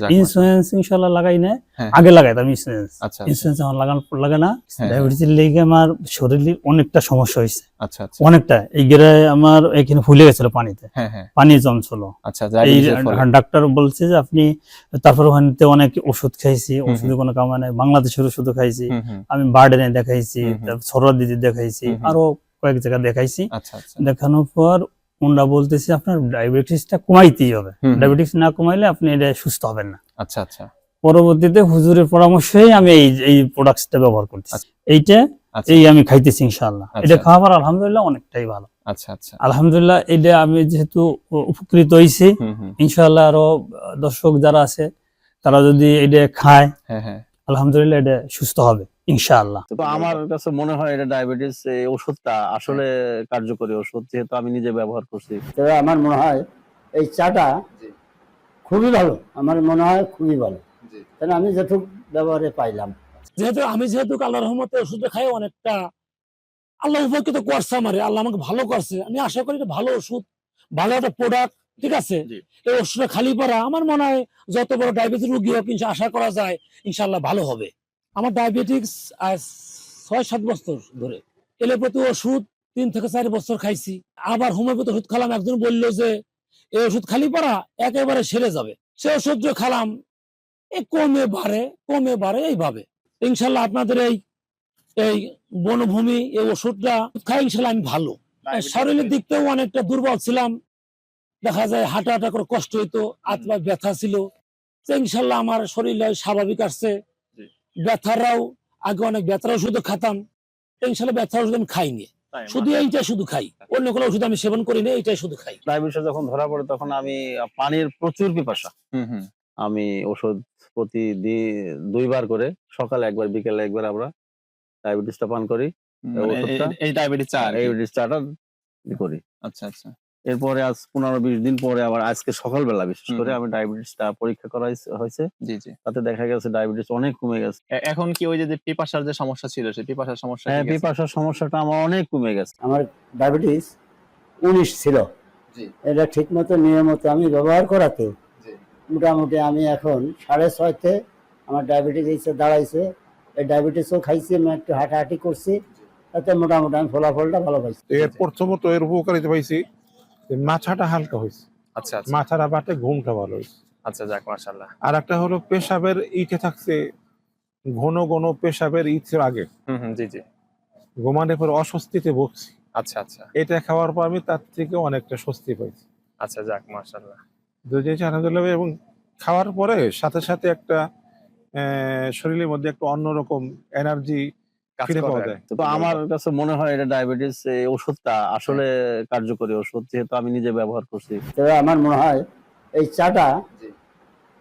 যাক ইন্স্যুরেন্স ইনশাল্লাহ লাগাই না। আগে লাগাইতাম ইন্স্যুরেন্স ইন্স্যুরেন্স আমার লাগানো লাগে না। ডায়াবেটিসের লেগে আমার শরীরে অনেকটা সমস্যা হয়েছে। অনেকটা। এই গেরে আমার এখানে ফুলে গেছিল পানিতে। পানি জমছিল। এই ডায়াবেটিসের ডাক্তার বলছে যে আপনি তারপর ওখানে অনেক ওষুধ খাইছি। ওষুধে কোনো কামা নাই। বাংলাদেশের ওষুধও খাইছি। আমি বার্ডেনে দেখাইছি। সরোয়ার দিদি দেখাইছি। আরও কয়েক জায়গায় দেখাইছি। আচ্ছা আচ্ছা। দেখানোর পর ওনারা বলতেছে আপনার ডায়াবেটিসটা কমাইতেই হবে। ডায়াবেটিস না কমাইলে আপনি এটা সুস্থ হবেন না। আচ্ছা আচ্ছা। পরবর্তীতে হুজুরের পরামর্শেই আমি এই এই প্রোডাক্টসটা ব্যবহার করতেছি। আচ্ছা। এইটা আচ্ছা। এই আমি খাইতেছি ইনশাআল্লাহ। আচ্ছা। এটা খাওয়ার আলহামদুলিল্লাহ অনেকটাই ভালো। আচ্ছা আচ্ছা। আলহামদুলিল্লাহ এটা আমি যেহেতু উপকৃত হুম। ইনশাআল্লাহ আরও দর্শক যারা আছে তারা যদি এটা খায় হ্যাঁ হ্যাঁ। আলহামদুলিল্লাহ এটা সুস্থ হবে। ইনশাআল্লাহ। তো আমার কাছে মনে হয় এটা ডায়াবেটিস এই ওষুধটা আসলে কার্যকরী ওষুধ যেহেতু আমি নিজে ব্যবহার করছি। আমার মনে হয় এই চাটা খুবই ভালো। আমার মনে হয় খুবই ভালো। কারণ আমি যেটুক ব্যবহারে পাইলাম। যেহেতু আমি যেহেতু আল্লাহ রহমতে ওষুধটা খাই অনেকটা আল্লাহ উপকৃত করছে আমারে আল্লাহ আমাকে ভালো করছে। আমি আশা করি এটা ভালো ওষুধ ভালো একটা প্রোডাক্ট ঠিক আছে? এই ওষুধটা খালি পড়া আমার মনে হয় যত বড় ডায়াবেটিস রোগী হোক আশা করা যায় ইনশাল্লাহ ভালো হবে। আমার ডায়াবেটিক্স আজ ছয় সাত বছর ধরে। এলোপ্যাথি ওষুধ তিন থেকে চার বছর খাইছি। আবার হোমিওপ্যাথি ওষুধ খালাম একজন বলল যে এই ওষুধ খালি পড়া একেবারে সেরে যাবে। সে ওষুধ যে খালাম এ কমে বাড়ে কমে বাড়ে এইভাবে। ইনশাল্লাহ আপনাদের এই এই বনভূমি এই ওষুধটা খাই ইনশাল্লাহ আমি ভালো। শরীরের দিক থেকেও অনেকটা দুর্বল ছিলাম। দেখা যায় হাঁটা হাঁটা করে কষ্ট হইতো আত্মা ব্যথা ছিল। ইনশাল্লাহ আমার শরীরে স্বাভাবিক আসছে। ব্যথারাও আগে অনেক ব্যথার ওষুধও খাতাম। ইনশাল্লাহ ব্যথার ওষুধ আমি খাইনি। শুধু এইটা শুধু খাই। অন্য কোনো ওষুধ আমি সেবন করি না এইটাই শুধু খাই। ডায়াবেটিস যখন ধরা পড়ে তখন আমি পানির প্রচুর পিপাসা। হুম হুম। আমি ওষুধ প্রতি দুইবার করে সকালে একবার বিকেলে একবার আমরা ডায়াবেটিসটা পান করি। মানে এই- ওষুধটা? এই ডায়াবেটিস চা কি। ডায়াবেটিস চাটা করি। আচ্ছা আচ্ছা। এরপরে আজ পনেরো বিশ দিন পরে আবার আজকে সকালবেলা বিশেষ করে। আমি ডায়াবেটিসটা পরীক্ষা করা হয়েছে- জি জি। তাতে দেখা গেছে ডায়াবেটিস অনেক কমে গেছে। এখন কি ওই যে যে পিপাসার যে সমস্যা ছিল সেই পিপাসার সমস্যা হ্যাঁ কি পিপাসার সমস্যাটা আমার অনেক কমে গেছে। আমার ডায়াবেটিস উনিশ ছিল। এটা ঠিক মতো নিয়মিত আমি ব্যবহার করাতে মোটামুটি আমি এখন সাড়ে ছয়তে আমার ডায়াবেটিস এসে দাঁড়াইছে। এই ডায়াবেটিসও খাইছি আমি একটু হাঁটাহাঁটি করছি। তাতে মোটামুটি আমি ফলাফলটা ভালো পাইছি। এর প্রথমত এর উপকারিতা পাইছি মাথাটা হালকা হয়েছে আচ্ছা আচ্ছা। মাথাটা বাটে ঘুমটা ভালো হয়েছে আচ্ছা যাক মাশাআল্লাহ। আর একটা হলো পেশাবের ইটে থাকছে ঘন ঘন পেশাবের ইটের আগে। হুম হুম জি জি। ঘুমানোর পর অস্বস্তিতে ভুগছি। আচ্ছা আচ্ছা। এটা খাওয়ার পর আমি তার থেকে অনেকটা স্বস্তি পাইছি। আচ্ছা যাক মাশাআল্লাহ। দুই জিনিস আলহামদুলিল্লাহ এবং খাওয়ার পরে সাথে সাথে একটা শরীরের মধ্যে একটা অন্যরকম এনার্জি ফিরে করে পাওয়া যায়। তো আমার কাছে মনে হয় এটা ডায়াবেটিস এই ওষুধটা আসলে কার্যকরী ওষুধ যেহেতু আমি নিজে ব্যবহার করছি। আমার মনে হয় এই চাটা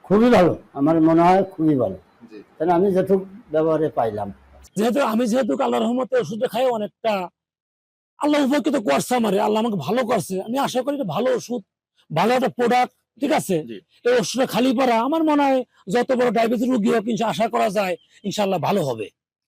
খুবই ভালো। আমার মনে হয় খুবই ভালো। আমি যেটুক ব্যবহারে পাইলাম। যেহেতু আমি যেহেতু আল্লাহ রহমতে ওষুধটা খাই অনেকটা আল্লাহ উপকৃত করছে আমারে আল্লাহ আমাকে ভালো করছে। আমি আশা করি এটা ভালো ওষুধ ভালো একটা প্রোডাক্ট ঠিক আছে? এই ওষুধটা খালি পড়া আমার মনে হয় যত বড় ডায়াবেটিস রোগী হোক আশা করা যায় ইনশাল্লাহ ভালো হবে।